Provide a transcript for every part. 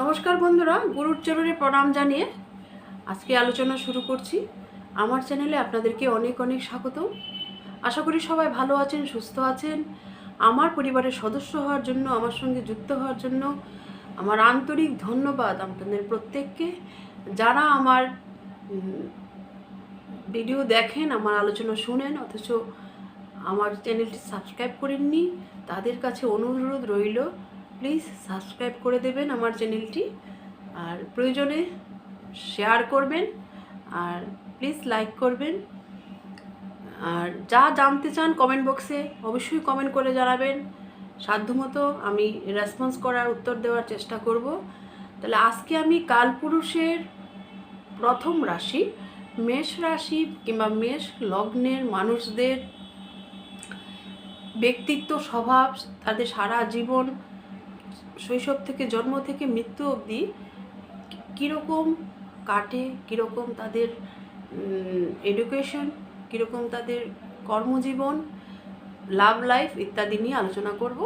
নমস্কার বন্ধুরা, গুরুর চরণে প্রণাম জানিয়ে আজকে আলোচনা শুরু করছি। আমার চ্যানেলে আপনাদেরকে অনেক অনেক স্বাগত। আশা করি সবাই ভালো আছেন, সুস্থ আছেন। আমার পরিবারের সদস্য হওয়ার জন্য, আমার সঙ্গে যুক্ত হওয়ার জন্য আমার আন্তরিক ধন্যবাদ আপনাদের প্রত্যেককে। যারা আমার ভিডিও দেখেন, আমার আলোচনা শুনেন, অথচ আমার চ্যানেলটি সাবস্ক্রাইব করেননি, তাদের কাছে অনুরোধ রইল প্লিজ সাবস্ক্রাইব করে দেবেন আমার চ্যানেলটি। আর প্রয়োজনে শেয়ার করবেন আর প্লিজ লাইক করবেন। আর যা জানতে চান কমেন্ট বক্সে অবশ্যই কমেন্ট করে জানাবেন। সাধ্যমতো আমি রেসপন্স করার উত্তর দেওয়ার চেষ্টা করব। তাহলে আজকে আমি কালপুরুষের প্রথম রাশি, মেষ রাশি কিংবা মেষ লগ্নের মানুষদের ব্যক্তিত্ব স্বভাব, তাদের সারা জীবন শৈশব থেকে জন্ম থেকে মৃত্যু অবধি কীরকম কাটে, কীরকম তাদের এডুকেশন কীরকম তাদের কর্মজীবন লাভ লাইফ ইত্যাদি নিয়ে আলোচনা করব।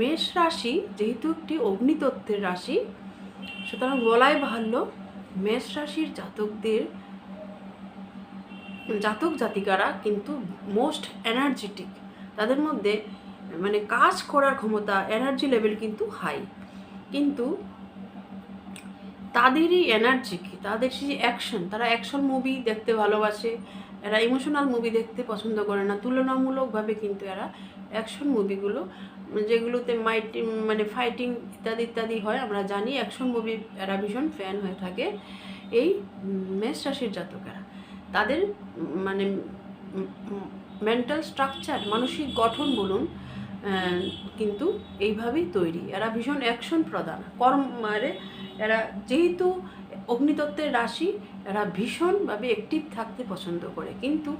মেষ রাশি যেহেতু একটি অগ্নিতত্ত্বের রাশি, সুতরাং বলাই ভাল্য মেষ রাশির জাতকদের, জাতক জাতিকারা কিন্তু মোস্ট এনার্জেটিক তাদের মধ্যে মানে কাজ করার ক্ষমতা এনার্জি লেভেল কিন্তু হাই কিন্তু তাদেরই এনার্জি কি? তাদের সেই অ্যাকশন তারা অ্যাকশন মুভি দেখতে ভালোবাসে, এরা ইমোশনাল মুভি দেখতে পছন্দ করে না। তুলনামূলকভাবে কিন্তু এরা অ্যাকশন মুভিগুলো যেগুলোতে মাইটি মানে ফাইটিং ইত্যাদি ইত্যাদি হয়, আমরা জানি অ্যাকশন মুভি এরা ভীষণ ফ্যান হয়ে থাকে এই মেষ রাশির জাতকেরা। তাদের মানে মেন্টাল স্ট্রাকচার মানসিক গঠন বলুন কিন্তু এইভাবেই তৈরি। এরা ভীষণ অ্যাকশন প্রদান কর্ম মানে এরা যেহেতু অগ্নিতত্ত্বের রাশি, এরা ভীষণভাবে অ্যাক্টিভ থাকতে পছন্দ করে। কিন্তু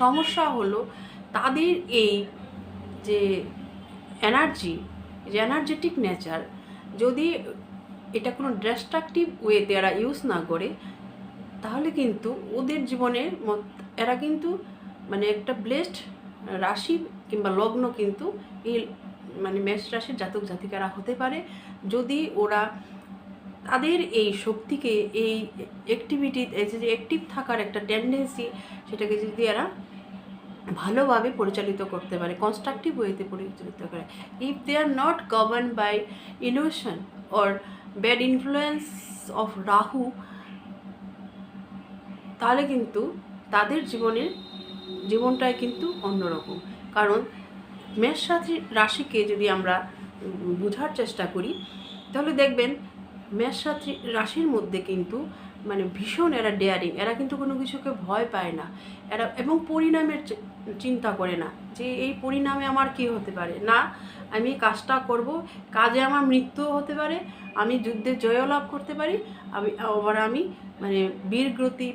সমস্যা হলো তাদের এই যে এনার্জি যে এনার্জেটিক নেচার যদি এটা কোনো ডিস্ট্রাকটিভ ওয়েতে এরা ইউজ না করে, তাহলে কিন্তু ওদের জীবনের এরা কিন্তু মানে একটা ব্লেসড রাশি কিংবা লগ্ন কিন্তু এই মানে মেষ রাশির জাতক জাতিকারা হতে পারে। যদি ওরা তাদের এই শক্তিকে, এই অ্যাক্টিভিটি যে অ্যাক্টিভ থাকার একটা টেন্ডেন্সি সেটাকে যদি এরা ভালোভাবে পরিচালিত করতে পারে কনস্ট্রাকটিভ ওয়েতে পরিচালিত করে। If they are not govern by illusion or bad influence of Rahu তাহলে কিন্তু তাদের জীবনের, জীবনটাই কিন্তু অন্যরকম। কারণ মেষ রাশি রাশিকে যদি আমরা বোঝার চেষ্টা করি, তাহলে দেখবেন মেষ রাশি রাশির মধ্যে কিন্তু মানে ভীষণ এরা ডেয়ারিং এরা কিন্তু কোনো কিছুকে ভয় পায় না। এরা এবং পরিণামের চিন্তা করে না যে এই পরিণামে আমার কী হতে পারে। না, আমি কাজটা করব, কাজে আমার মৃত্যুও হতে পারে, আমি যুদ্ধে জয় লাভ করতে পারি, আমি আবার আমি মানে বীরগ্রতি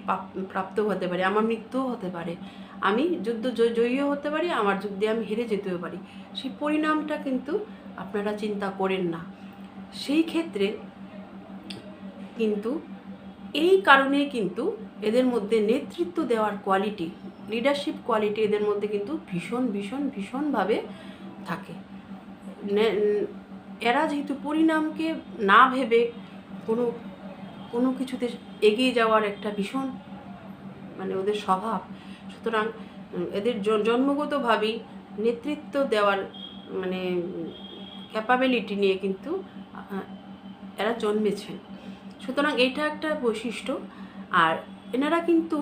প্রাপ্ত হতে পারি, আমার মৃত্যুও হতে পারে। আমি যুদ্ধ জয়- জয়ীও হতে পারি, আমার যুদ্ধে আমি হেরে যেতেও পারি। সেই পরিণামটা কিন্তু আপনারা চিন্তা করেন না। সেই ক্ষেত্রে কিন্তু এই কারণে কিন্তু এদের মধ্যে নেতৃত্ব দেওয়ার কোয়ালিটি লিডারশিপ কোয়ালিটি এদের মধ্যে কিন্তু ভীষণ ভীষণ, ভীষণভাবে থাকে। এরা যেহেতু পরিণামকে না ভেবে কোনো কোনো কিছুতে এগিয়ে যাওয়ার একটা ভীষণ মানে ওদের স্বভাব সুতরাং এদের জন্মগতভাবেই নেতৃত্ব দেওয়ার মানে ক্যাপাবিলিটি নিয়ে কিন্তু এরা জন্মেছেন। সুতরাং এটা একটা বৈশিষ্ট্য। আর এনারা কিন্তু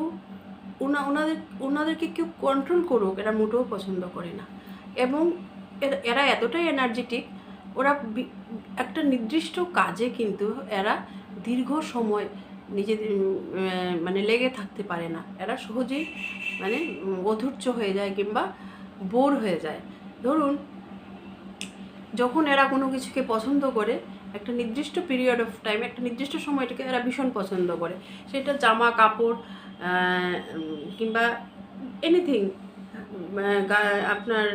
ওনা ওনাদের ওনাদেরকে কেউ কন্ট্রোল করুক, এরা মোটেও পছন্দ করে না। এবং এরা এতটাই এনার্জেটিক ওরা একটা নির্দিষ্ট কাজে কিন্তু এরা দীর্ঘ সময় নিজেদের মানে লেগে থাকতে পারে না। এরা সহজেই মানে অধৈর্য হয়ে যায় কিংবা বোর হয়ে যায়। ধরুন, যখন এরা কোনো কিছুকে পছন্দ করে, একটা নির্দিষ্ট পিরিয়ড অফ টাইম একটা নির্দিষ্ট সময়টাকে এরা ভীষণ পছন্দ করে। সেটা জামা, কাপড় কিংবা এনিথিং আপনার,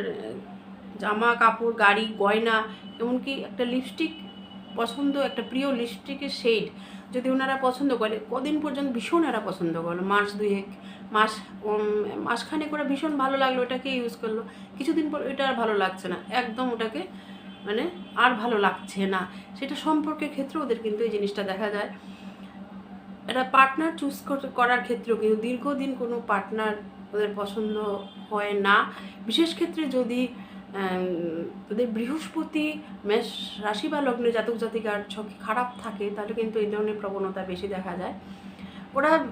জামা, কাপড়, গাড়ি, গয়না, এমনকি একটা লিপস্টিক পছন্দ, একটা প্রিয় লিপস্টিকের শেড যদি ওনারা পছন্দ করে, কদিন পর্যন্ত ভীষণ এরা পছন্দ করল। মাস দুয়েক, মাস মাসখানেক ওরা ভীষণ ভালো লাগল ওটাকে ইউজ করল। কিছুদিন পর ওইটা আর ভালো লাগছে না। একদম ওটাকে মানে আর ভালো লাগছে না। সেটা সম্পর্কের ক্ষেত্রে ওদের কিন্তু এই জিনিসটা দেখা যায়। এটা পার্টনার চুজ করার ক্ষেত্রেও কিন্তু দীর্ঘদিন কোনো পার্টনার ওদের পছন্দ হয় না। বিশেষ ক্ষেত্রে যদি ওদের বৃহস্পতি, মেষ রাশি বা লগ্নে জাতক জাতিকার ছকে খারাপ থাকে, তাহলে কিন্তু এই ধরনের প্রবণতা বেশি দেখা যায়। ওরা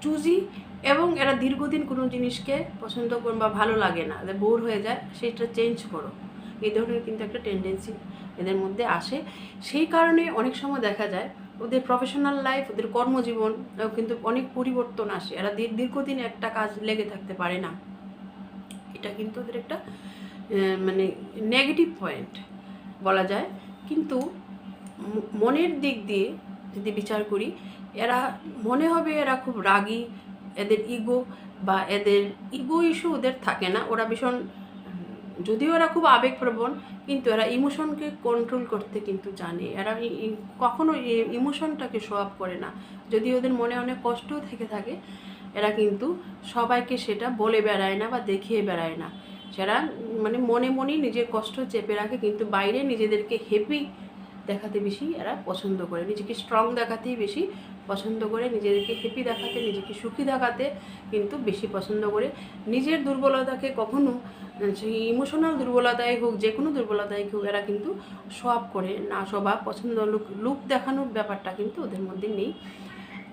চুজি এবং এরা দীর্ঘদিন কোনো জিনিসকে পছন্দ করুন বা ভালো লাগে না বোর হয়ে যায়, সেটা চেঞ্জ করো। এই ধরনের কিন্তু একটা টেন্ডেন্সি এদের মধ্যে আসে। সেই কারণে অনেক সময় দেখা যায়, ওদের প্রফেশনাল লাইফ ওদের কর্মজীবন কিন্তু অনেক পরিবর্তন আসে। এরা দীর- দীর্ঘদিন একটা কাজ লেগে থাকতে পারে না। এটা কিন্তু ওদের একটা মানে নেগেটিভ পয়েন্ট বলা যায়। কিন্তু মনের দিক দিয়ে যদি বিচার করি, এরা, মনে হবে এরা খুব রাগী, এদের ইগো বা এদের ইগো ইস্যু ওদের থাকে না। ওরা ভীষণ, যদিও এরা খুব আবেগপ্রবণ, কিন্তু এরা ইমোশনকে কন্ট্রোল করতে কিন্তু জানে। এরা কখনো ইমোশনটাকে শো আপ করে না। যদি ওদের মনে অনেক কষ্টও থেকে থাকে, এরা কিন্তু সবাইকে সেটা বলে বেড়ায় না বা দেখিয়ে বেড়ায় না। সেরা মানে মনে মনেই নিজের কষ্ট চেপে রাখে, কিন্তু বাইরে নিজেদেরকে হেপি দেখাতে বেশি এরা পছন্দ করে। নিজেকে স্ট্রং দেখাতেই বেশি পছন্দ করে, নিজেদেরকে হ্যাপি দেখাতে, নিজেকে সুখী দেখাতে কিন্তু বেশি পছন্দ করে। নিজের দুর্বলতাকে কখনো, সেই ইমোশনাল দুর্বলতাই হোক যে কোনো দুর্বলতাই হোক, এরা কিন্তু সব করে। না সবা পছন্দ লুক লুক দেখানোর ব্যাপারটা কিন্তু ওদের মধ্যে নেই।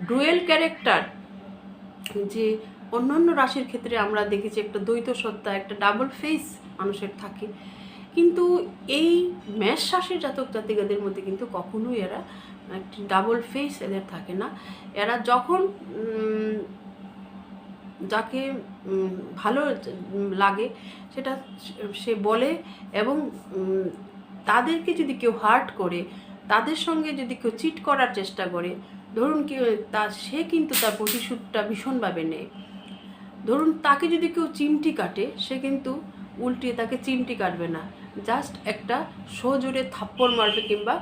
ডুয়েল ক্যারেক্টার যে অন্যান্য রাশির ক্ষেত্রে আমরা দেখেছি একটা দ্বৈত সত্তা, একটা ডাবল ফেস মানুষের থাকে। কিন্তু এই মেষ রাশির জাতক জাতিকাদের মধ্যে কিন্তু কখনোই এরা একটি ডাবল ফেস এদের থাকে না। এরা যখন যাকে ভালো লাগে সেটা সে বলে এবং তাদেরকে যদি কেউ হার্ট করে, তাদের সঙ্গে যদি কেউ চিট করার চেষ্টা করে, ধরুন কেউ তা, সে কিন্তু তার প্রতিশোধটা ভীষণভাবে নেয়। ধরুন তাকে যদি কেউ চিমটি কাটে, সে কিন্তু উল্টিয়ে তাকে চিমটি কাটবে না। জাস্ট একটা সজোরে থাপ্পড় মারবে কিংবা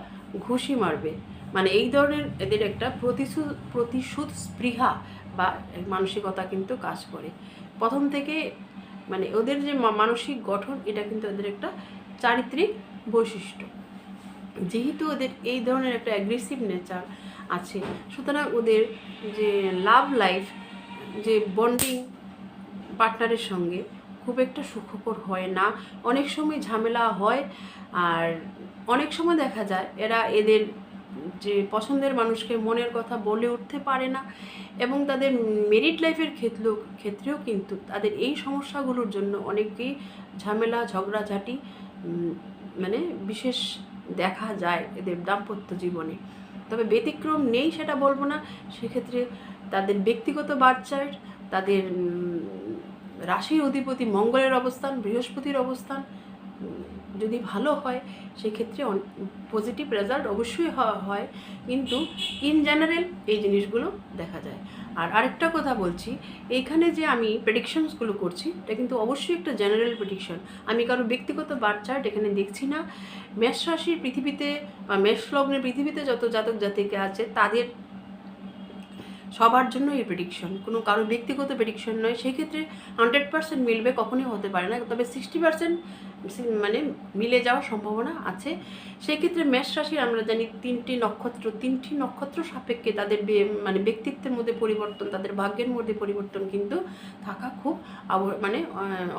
ঘুষি মারবে। মানে এই ধরনের এদের একটা প্রতিশোধ প্রতিশোধ স্পৃহা বা মানসিকতা কিন্তু কাজ করে। প্রথম থেকে মানে ওদের যে মানসিক গঠন, এটা কিন্তু ওদের একটা চারিত্রিক বৈশিষ্ট্য। যেহেতু ওদের এই ধরনের একটা অ্যাগ্রেসিভ নেচার আছে, সুতরাং ওদের যে লাভ লাইফ যে বন্ডিং পার্টনারের সঙ্গে খুব একটা সুখকর হয় না। অনেক সময় ঝামেলা হয় আর অনেক সময় দেখা যায় এরা এদের যে পছন্দের মানুষকে মনের কথা বলে উঠতে পারে না এবং তাদের মেরিট লাইফের ক্ষেত্রেও ক্ষেত্রেও কিন্তু তাদের এই সমস্যাগুলোর জন্য অনেকেই ঝামেলা, ঝগড়াঝাটি মানে বিশেষ দেখা যায় এদের দাম্পত্য জীবনে। তবে ব্যতিক্রম নেই সেটা বলব না। সেক্ষেত্রে তাদের ব্যক্তিগত বাচ্চার, তাদের রাশির অধিপতি মঙ্গলের অবস্থান, বৃহস্পতির অবস্থান যদি ভালো হয়, সেক্ষেত্রে পজিটিভ রেজাল্ট অবশ্যই হয়। কিন্তু ইন জেনারেল এই জিনিসগুলো দেখা যায়। আর আরেকটা কথা বলছি, এইখানে যে আমি প্রেডিকশনসগুলো করছি, এটা কিন্তু অবশ্যই একটা জেনারেল প্রেডিকশন আমি কারও ব্যক্তিগত বার চার্ট এখানে দেখছি না। মেষ রাশির পৃথিবীতে বা মেষ লগ্নের পৃথিবীতে যত জাতক জাতিকে আছে, তাদের সবার জন্য এই প্রেডিকশন কোনো কারও ব্যক্তিগত প্রেডিকশন নয়, সেক্ষেত্রে হান্ড্রেড পার্সেন্ট মিলবে কখনোই হতে পারে না, তবে সিক্সটি পার্সেন্ট মানে মিলে যাওয়ার সম্ভাবনা আছে। সেক্ষেত্রে মেষ রাশির আমরা জানি তিনটি নক্ষত্র তিনটি নক্ষত্র সাপেক্ষে তাদের মানে ব্যক্তিত্বের মধ্যে পরিবর্তন, তাদের ভাগ্যের মধ্যে পরিবর্তন কিন্তু থাকা খুব মানে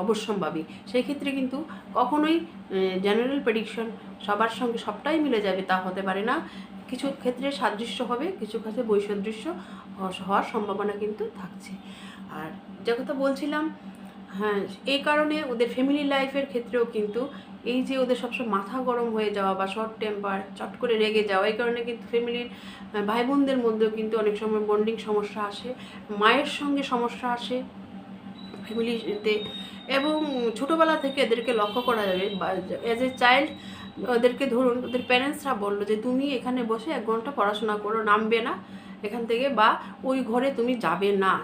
অবশ্যম্ভাবী। সেই ক্ষেত্রে কিন্তু কখনোই জেনারেল প্রেডিকশন সবার সঙ্গে সবটাই মিলে যাবে তা হতে পারে না। কিছু ক্ষেত্রে সাদৃশ্য হবে, কিছু ক্ষেত্রে বৈসাদৃশ্য হওয়ার- সম্ভাবনা কিন্তু থাকছে। আর যে কথা বলছিলাম হ্যাঁ এই কারণে ওদের ফ্যামিলি লাইফের ক্ষেত্রেও কিন্তু এই যে ওদের সবসময় মাথা গরম হয়ে যাওয়া বা শর্ট টেম্পার চট করে রেগে যাওয়া, এই কারণে কিন্তু ফ্যামিলির ভাই বোনদের মধ্যেও কিন্তু অনেক সময় বন্ডিং সমস্যা আসে, মায়ের সঙ্গে সমস্যা আসে ফ্যামিলিতে এবং ছোটোবেলা থেকে এদেরকে লক্ষ্য করা যাবে অ্যাজ এ চাইল্ড ওদেরকে ধরুন, ওদের প্যারেন্টসরা বলল যে, তুমি এখানে বসে এক ঘণ্টা পড়াশোনা করো, নামবে না। এখান থেকে বা ওই ঘরে তুমি যাবে না।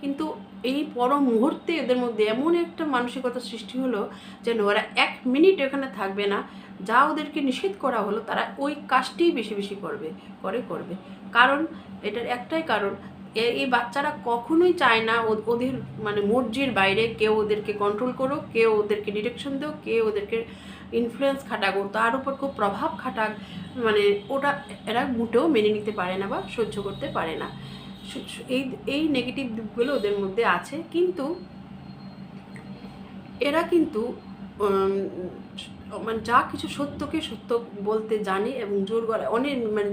কিন্তু এই পর মুহূর্তে এদের মধ্যে এমন একটা মানসিকতা সৃষ্টি হলো যেন ওরা এক মিনিট এখানে থাকবে না। যা ওদেরকে নিষেধ করা হলো, তারা ওই কাজটিই বেশি বেশি করবে, করে করবে। কারণ, এটার একটাই কারণ এই বাচ্চারা কখনোই চায় না ওদের মানে মর্জির বাইরে কেউ ওদেরকে কন্ট্রোল করুক, কেউ ওদেরকে ডিরেকশন দেও কেউ ওদেরকে ইনফ্লুয়েন্স খাটাক তার উপর খুব প্রভাব খাটাক মানে ওটা, এরা মোটেও মেনে নিতে পারে না বা সহ্য করতে পারে না। এই এই নেগেটিভ দিকগুলো ওদের মধ্যে আছে, কিন্তু এরা কিন্তু মানে যা কিছু সত্যকে সত্য বলতে জানে এবং জোর গলায় অনেক মানে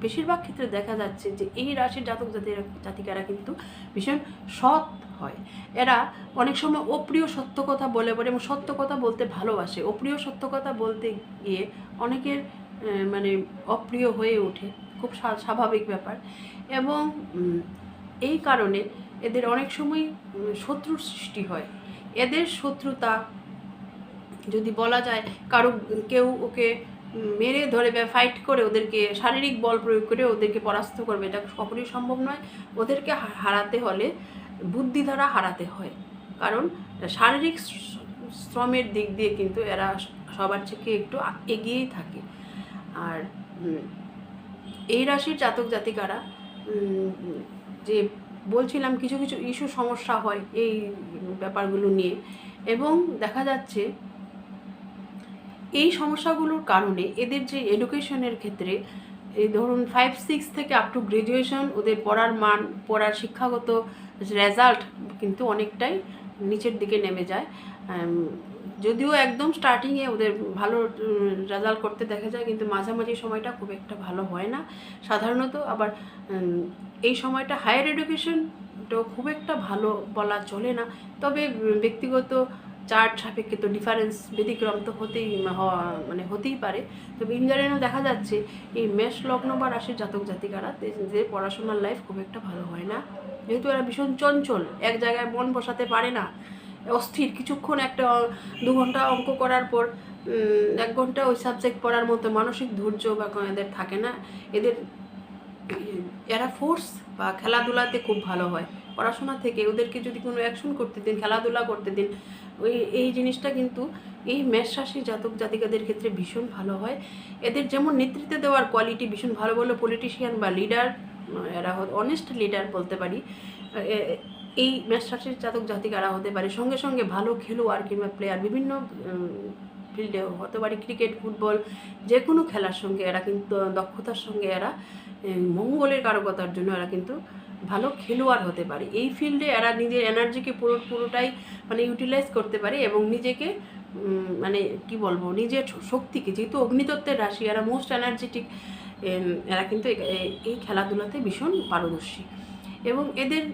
বেশিরভাগ ক্ষেত্রে দেখা যাচ্ছে যে এই রাশির জাতক জাতিরা জাতিকারা কিন্তু ভীষণ সৎ হয়। এরা অনেক সময় অপ্রিয় সত্য কথা বলে বলে এবং সত্য কথা বলতে ভালোবাসে। অপ্রিয় সত্য কথা বলতে গিয়ে অনেকের মানে অপ্রিয় হয়ে ওঠে। খুব স্বা- স্বাভাবিক ব্যাপার। এবং এই কারণে এদের অনেক সময় শত্রুর সৃষ্টি হয়। এদের শত্রুতা যদি বলা যায়, কারও কেউ ওকে মেরে ধরে ফাইট করে ওদেরকে, শারীরিক বল প্রয়োগ করে ওদেরকে পরাস্ত করবে, এটা কখনোই সম্ভব নয়। ওদেরকে হারাতে হলে বুদ্ধি দ্বারা হারাতে হয়। কারণ শারীরিক শ্রমের দিক দিয়ে কিন্তু এরা সবার থেকে একটু এগিয়েই থাকে। আর এই রাশির জাতক জাতিকারা যে বলছিলাম কিছু কিছু ইস্যু সমস্যা হয় এই ব্যাপারগুলো নিয়ে। এবং দেখা যাচ্ছে এই সমস্যাগুলোর কারণে এদের যে এডুকেশনের ক্ষেত্রে এই ধরুন ফাইভ সিক্স থেকে আপ টু গ্রাজুয়েশন ওদের পড়ার মান, পড়ার শিক্ষাগত রেজাল্ট কিন্তু অনেকটাই নিচের দিকে নেমে যায়। যদিও একদম স্টার্টিংয়ে ওদের ভালো রেজাল্ট করতে দেখা যায়, কিন্তু মাঝামাঝি সময়টা খুব একটা ভালো হয় না। সাধারণত আবার এই সময়টা হায়ার এডুকেশনটাও খুব একটা ভালো বলা চলে না। তবে ব্যক্তিগত চার্ট সাপেক্ষে তো ডিফারেন্স ব্যতিক্রম তো হতেই হওয়া মানে হতেই পারে। তবে জেনারেল দেখা যাচ্ছে, এই মেষ লগ্ন বা রাশির জাতক জাতিকারা যে পড়াশোনার লাইফ খুব একটা ভালো হয় না। যেহেতু এরা ভীষণ চঞ্চল, এক জায়গায় মন বসাতে পারে না, অস্থির। কিছুক্ষণ একটা দু ঘণ্টা অঙ্ক করার পর এক ঘণ্টা ওই সাবজেক্ট পড়ার মতো মানসিক ধৈর্য বা এদের থাকে না। এদের, এরা ফোর্স বা খেলাধুলাতে খুব ভালো হয়। পড়াশোনা থেকে ওদেরকে যদি কোনো অ্যাকশন করতে দিন, খেলাধুলা করতে দিন, ওই, এই জিনিসটা কিন্তু এই মেষ রাশি জাতক জাতিকাদের ক্ষেত্রে ভীষণ ভালো হয়। এদের যেমন নেতৃত্ব দেওয়ার কোয়ালিটি ভীষণ ভালো ভালো পলিটিশিয়ান বা লিডার এরা অনেস্ট লিডার বলতে পারি এই মেষ রাশির জাতক জাতিকারা হতে পারে। সঙ্গে সঙ্গে ভালো খেলোয়াড় কিংবা প্লেয়ার বিভিন্ন ফিল্ডে হতে পারে ক্রিকেট ফুটবল যে কোনো খেলার সঙ্গে এরা কিন্তু দক্ষতার সঙ্গে এরা মঙ্গলের কারকতার জন্য এরা কিন্তু ভালো খেলোয়াড় হতে পারে। এই ফিল্ডে এরা নিজের এনার্জিকে পুরো পুরোটাই মানে ইউটিলাইজ করতে পারে এবং নিজেকে মানে কি বলব, নিজের শক্তিকে, যেহেতু অগ্নিতত্ত্বের রাশি, এরা মোস্ট এনার্জেটিক এরা কিন্তু এই খেলাধুলাতে ভীষণ পারদর্শী। এবং এদের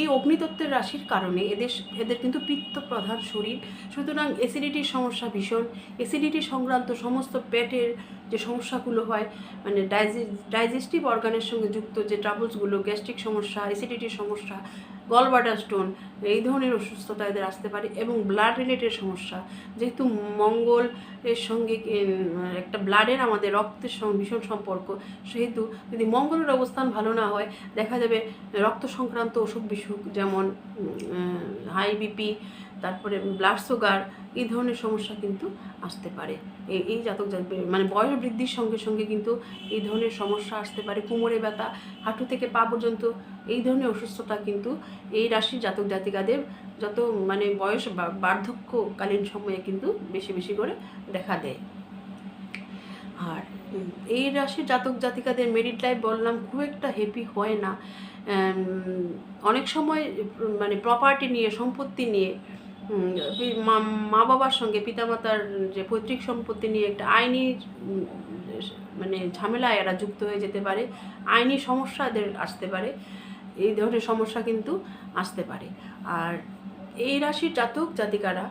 এই অগ্নিতত্ত্বের রাশির কারণে এদের এদের কিন্তু পিত্ত প্রধান শরীর। সুতরাং অ্যাসিডিটির সমস্যা ভীষণ। অ্যাসিডিটি সংক্রান্ত সমস্ত পেটের যে সমস্যাগুলো হয় মানে ডাইজেস্টিভ অর্গানের সঙ্গে যুক্ত যে ট্রাবলসগুলো গ্যাস্ট্রিক সমস্যা অ্যাসিডিটির সমস্যা গলবাটার স্টোন এই ধরনের অসুস্থতা এদের আসতে পারে এবং ব্লাড রিলেটেড সমস্যা। যেহেতু মঙ্গল এর সঙ্গে একটা ব্লাডের আমাদের রক্তের সঙ্গে ভীষণ সম্পর্ক, সেহেতু যদি মঙ্গলের অবস্থান ভালো না হয়, দেখা যাবে রক্ত সংক্রান্ত অসুখ বিসুখ যেমন হাই বিপি তারপরে ব্লাড সুগার এই ধরনের সমস্যা কিন্তু আসতে পারে। এই জাতক জাত- মানে বয়স বৃদ্ধির সঙ্গে সঙ্গে কিন্তু এই ধরনের সমস্যা আসতে পারে। কোমরে ব্যথা, হাঁটু থেকে পা পর্যন্ত এই ধরনের অসুস্থতা কিন্তু এই রাশির জাতক জাতিকাদের যত মানে বয়স বার্ধক্যকালীন সময়ে কিন্তু বেশি বেশি করে দেখা দেয়। আর এই রাশির জাতক জাতিকাদের মেরিট লাইফ বললাম খুব একটা হ্যাপি হয় না। অনেক সময় মানে প্রপার্টি নিয়ে, সম্পত্তি নিয়ে মা- বাবার সঙ্গে পিতামাতার যে পৈতৃক সম্পত্তি নিয়ে একটা আইনি মানে ঝামেলায় এরা যুক্ত হয়ে যেতে পারে, আইনি সমস্যা এদের আসতে পারে, এই ধরনের সমস্যা কিন্তু আসতে পারে। আর এই রাশির জাতক জাতিকারা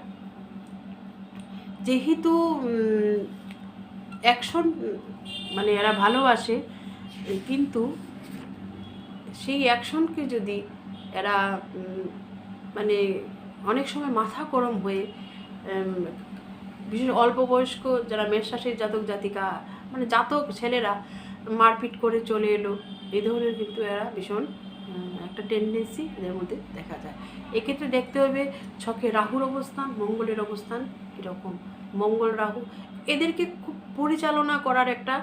যেহেতু অ্যাকশন মানে এরা ভালোবাসে, কিন্তু সেই অ্যাকশনকে যদি এরা মানে অনেক সময় মাথা গরম হয়ে বিশেষ অল্প বয়স্ক যারা মেষরাশির জাতক জাতিকা মানে জাতক ছেলেরা মারপিট করে চলে এলো, এই ধরনের কিন্তু এরা ভীষণ একটা টেন্ডেন্সি এদের মধ্যে দেখা যায়। এক্ষেত্রে দেখতে হবে ছকে রাহুর অবস্থান, মঙ্গলের অবস্থান কীরকম? মঙ্গল, রাহু এদেরকে খুব পরিচালনা করার একটা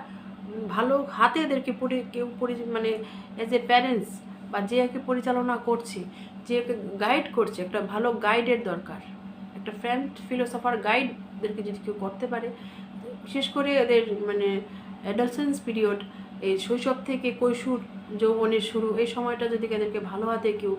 ভালো হাতে এদেরকে পরি, কেউ পরি মানে অ্যাজ এ প্যারেন্টস বা যে একে পরিচালনা করছে যে গাইড করছে, একটা ভালো গাইডের দরকার। একটা ফ্রেন্ড ফিলোসফার গাইডদেরকে যদি কেউ করতে পারে, বিশেষ করে এদের মানে অ্যাডালসেন্স পিরিয়ড এই শৈশব থেকে কৈশোর যৌবনের শুরু, এই সময়টা যদি এদেরকে ভালো হাতে কেউ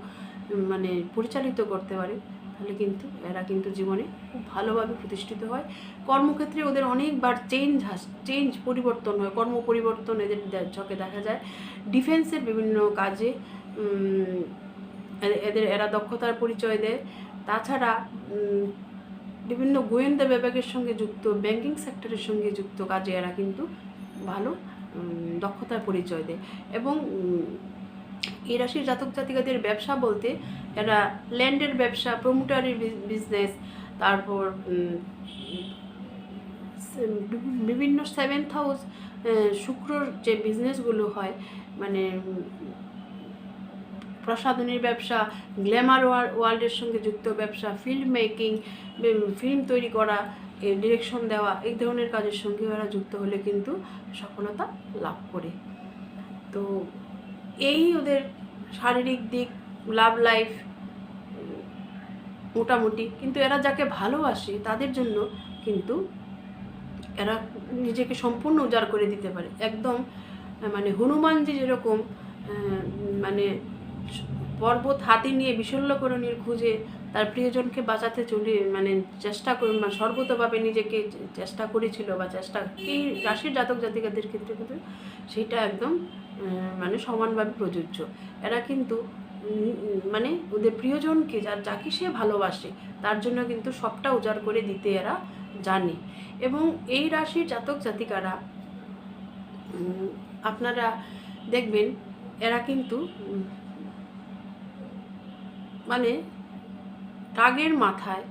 মানে পরিচালিত করতে পারে, তাহলে কিন্তু এরা কিন্তু জীবনে খুব ভালোভাবে প্রতিষ্ঠিত হয়। কর্মক্ষেত্রে ওদের অনেকবার চেঞ্জ হাস চেঞ্জ পরিবর্তন হয়, কর্ম পরিবর্তন এদের চোখে দেখা যায়। ডিফেন্সের বিভিন্ন কাজে এদের, এরা দক্ষতার পরিচয় দেয়। তাছাড়া বিভিন্ন গোয়েন্দা বিভাগের সঙ্গে যুক্ত ব্যাংকিং সেক্টরের সঙ্গে যুক্ত কাজে এরা কিন্তু ভালো দক্ষতার পরিচয় দেয়। এবং এই রাশির জাতক জাতিকাদের ব্যবসা বলতে এরা ল্যান্ডের ব্যবসা প্রমোটারি বিজনেস তারপর বিভিন্ন সেভেন্থ হাউস শুক্রর যে বিজনেসগুলো হয় মানে প্রসাধনীর ব্যবসা, গ্ল্যামার ওয়ার্ল্ডের সঙ্গে যুক্ত ব্যবসা, ফিল্ম মেকিং ফিল্ম তৈরি করা ডিরেকশন দেওয়া, এই ধরনের কাজের সঙ্গে ওরা যুক্ত হলে কিন্তু সফলতা লাভ করে। তো এই ওদের শারীরিক দিক, লাভ লাইফ, মোটামুটি, কিন্তু এরা যাকে ভালোবাসে তাদের জন্য কিন্তু এরা নিজেকে সম্পূর্ণ উজাড় করে দিতে পারে। একদম মানে হনুমানজি যেরকম মানে পর্বত হাতে নিয়ে বিশল্যকরণের খুঁজে তার প্রিয়জনকে বাঁচাতে চলে মানে চেষ্টা করে সর্বতভাবে নিজেকে চেষ্টা করেছিল, বা চেষ্টা, এই রাশির জাতক জাতিকাদের ক্ষেত্রে কিন্তু সেটা একদম মানে সমানভাবে প্রযোজ্য। এরা কিন্তু মানে ওদের প্রিয়জনকে যার, যাকে সে ভালোবাসে, তার জন্য কিন্তু সবটা উজাড় করে দিতে এরা জানে। এবং এই রাশির জাতক জাতিকারা আপনারা দেখবেন, এরা কিন্তু মানে রাগের মাথায়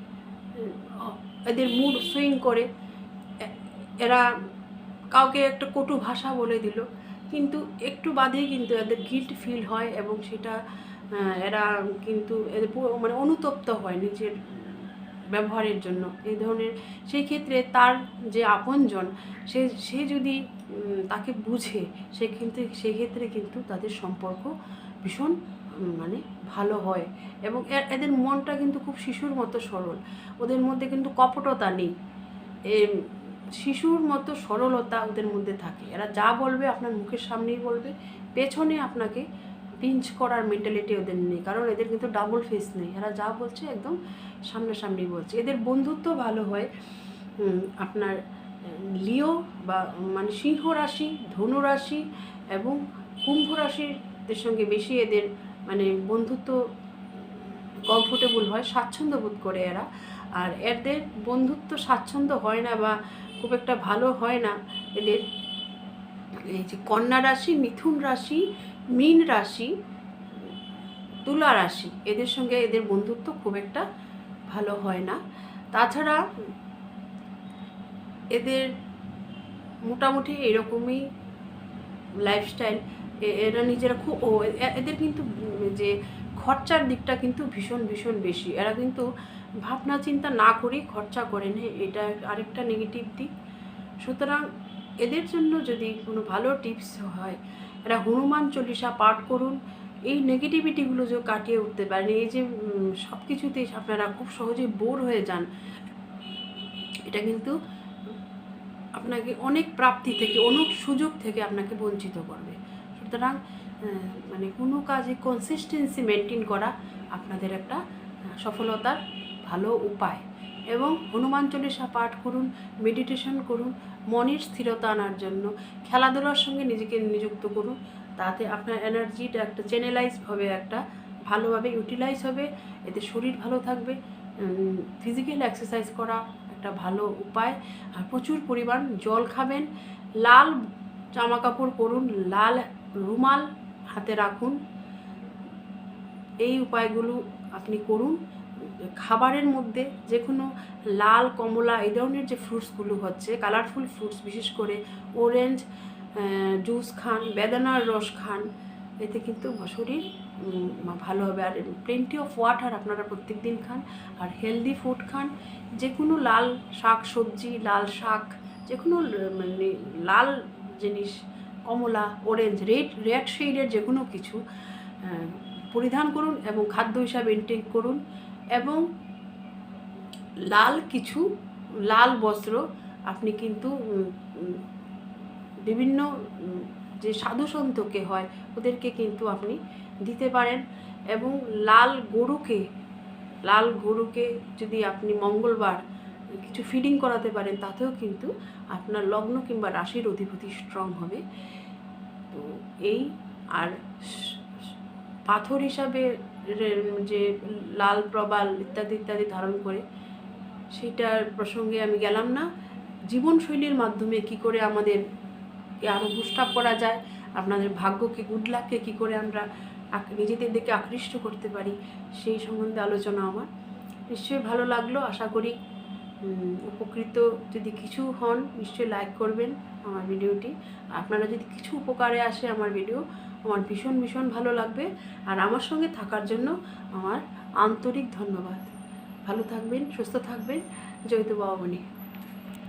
এদের মুড সুইং করে এরা কাউকে একটা কটু ভাষা বলে দিল। কিন্তু একটু বাদেই কিন্তু এদের গিল্ট ফিল হয় এবং সেটা এরা কিন্তু এদের মানে অনুতপ্ত হয় নিজের ব্যবহারের জন্য। এই ধরনের সেই ক্ষেত্রে তার যে আপনজন, সে সে যদি তাকে বুঝে, সে কিন্তু সেক্ষেত্রে কিন্তু তাদের সম্পর্ক ভীষণ মানে ভালো হয়। এবং এদের মনটা কিন্তু খুব শিশুর মতো সরল। ওদের মধ্যে কিন্তু কপটতা নেই। শিশুর মতো সরলতা ওদের মধ্যে থাকে। এরা যা বলবে আপনার মুখের সামনেই বলবে। পেছনে আপনাকে পিঞ্চ করার মেন্টালিটি ওদের নেই। কারণ এদের কিন্তু ডাবল ফেস নেই। এরা যা বলছে একদম সামনাসামনি বলছে। এদের বন্ধুত্ব ভালো হয় আপনার লিও বা মানে সিংহ রাশি, ধনু রাশি এবং কুম্ভ রাশিদের সঙ্গে বেশি এদের মানে বন্ধুত্ব কমফোর্টেবল হয়, স্বাচ্ছন্দ্য বোধ করে এরা। আর এদের বন্ধুত্ব স্বাচ্ছন্দ্য হয় না বা খুব একটা ভালো হয় না। এদের এই যে কন্যা রাশি, মিথুন রাশি, মীন রাশি, তুলা রাশি, এদের সঙ্গে এদের বন্ধুত্ব খুব একটা ভালো হয় না। তাছাড়া এদের মোটামুটি এরকমই লাইফস্টাইল এরা নিজেরা খুব, ও এদের কিন্তু যে খরচার দিকটা কিন্তু ভীষণ ভীষণ বেশি। এরা কিন্তু ভাবনা চিন্তা না করেই খরচা করে নেয় এটা আরেকটা নেগেটিভ দিক। সুতরাং এদের জন্য যদি কোনো ভালো টিপস হয়, এরা হনুমান চল্লিশা পাঠ করুন। এই নেগেটিভিটিগুলো যে কাটিয়ে উঠতে পারেন, এই যে সব কিছুতেই আপনারা খুব সহজেই বোর হয়ে যান, এটা কিন্তু আপনাকে অনেক প্রাপ্তি থেকে, অনেক সুযোগ থেকে আপনাকে বঞ্চিত করবে। সুতরাং মানে কোনো কাজে কনসিস্টেন্সি মেনটেন করা আপনাদের একটা সফলতার ভালো উপায়। এবং হনুমান চল্লিশা পাঠ করুন মেডিটেশন করুন, মনের স্থিরতা আনার জন্য খেলাধুলার সঙ্গে নিজেকে নিযুক্ত করুন, তাতে আপনার এনার্জিটা একটা চ্যানেলাইজ হবে একটা ভালোভাবে ইউটিলাইজ হবে, এতে শরীর ভালো থাকবে ফিজিক্যাল এক্সারসাইজ করা একটা ভালো উপায়। আর প্রচুর পরিমাণ জল খাবেন, লাল জামা কাপড় পরুন, লাল রুমাল হাতে রাখুন। এই উপায়গুলো আপনি করুন। খাবারের মধ্যে যে কোনো লাল, কমলা এই ধরনের যে ফ্রুটসগুলো হচ্ছে কালারফুল ফ্রুটস বিশেষ করে অরেঞ্জ জুস খান, বেদানার রস খান, এতে কিন্তু শরীর ভালো হবে। আর প্লেন্টি অফ ওয়াটার আপনারা প্রত্যেক দিন খান। আর হেলদি ফুড খান। যে কোনো লাল শাক সবজি, লাল শাক যে কোনো মানে লাল জিনিস কমলা অরেঞ্জ রেড রেড শেডের যে কোনো কিছু পরিধান করুন এবং খাদ্য হিসাবে ইনটেক করুন এবং লাল কিছু, লাল বস্ত্র আপনি কিন্তু বিভিন্ন যে সাধু সন্তকে হয় ওদেরকে কিন্তু আপনি দিতে পারেন এবং লাল গরুকে লাল গরুকে যদি আপনি মঙ্গলবার কিছু ফিডিং করাতে পারেন তাতেও কিন্তু আপনার লগ্ন কিংবা রাশির অধিপতি স্ট্রং হবে। এই আর পাথর হিসাবে যে লাল প্রবাল ইত্যাদি ইত্যাদি ধারণ করে, সেটার প্রসঙ্গে আমি গেলাম না। জীবনশৈলীর মাধ্যমে কি করে আমাদের আরও বুস্টাপ করা যায়, আপনাদের ভাগ্যকে গুড লাককে কী করে আমরা নিজেদের দিকে আকৃষ্ট করতে পারি, সেই সম্বন্ধে আলোচনা আমার। নিশ্চয়ই ভালো লাগল, আশা করি উপকৃত যদি কিছু হন, নিশ্চয়ই লাইক করবেন আমার ভিডিওটি আপনারা যদি কিছু উপকারে আসে আমার ভিডিও আমার ভীষণ ভীষণ ভালো লাগবে। আর আমার সঙ্গে থাকার জন্য আমার আন্তরিক ধন্যবাদ। ভালো থাকবেন, সুস্থ থাকবেন। জয়িত বাবামণি